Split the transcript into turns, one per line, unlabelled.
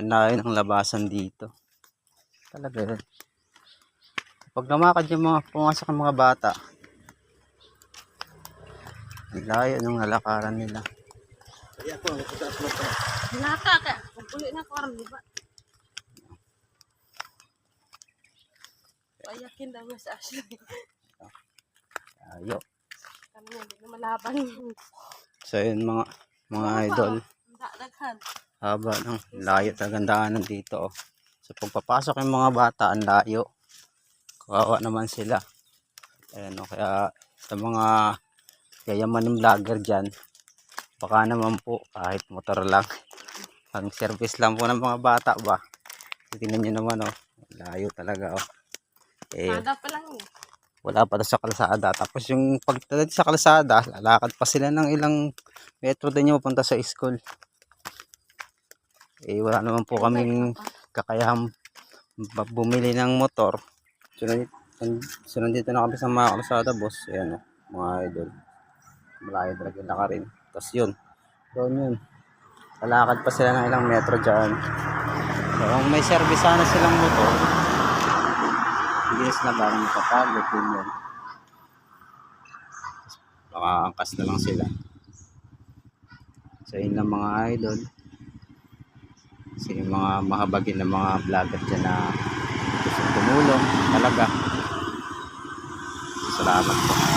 Ang layo ng labasan dito. Talaga. Pag namakad yung mga pumasok ng mga bata, ang layo ng nalakaran nila.
Naka ka. Pagpuli na ko di ba? Payakin daw sa Ashley.
Layo.
Kami nga, di na malaban.
So yun mga mga idol.
Ang Daghan.
Haba ng layo talagang daanan dito. Oh. So pagpapasok yung mga bata, ang layo. Kawawa naman sila. Ayan o, kaya sa mga yayamaning vlogger dyan, baka naman po kahit motor lang. Ang service lang po ng mga bata ba. Tingnan nyo naman oh, layo talaga oh. Eh,
pa lang eh.
wala pa sa kalsada. Tapos yung pagdating sa kalsada, lalakad pa sila ng ilang metro din yung punta sa school. Eh, wala naman po kaming kakayahang ba- bumili ng motor. So, nandito, so, nandito na kami sa mga kalsada, boss. Ayan, oh, mga idol. Malayo talaga yung lakarin. Tapos yun. Doon yun. Lalakad pa sila ng ilang metro dyan. So, kung may service sana silang motor, hindi na sila parang mapapagod yun yun. Baka angkas na lang sila. So, yun lang mga idol. Kasi yung mga mahabagin na mga vlogger dyan na gusto tumulong talaga. Salamat po.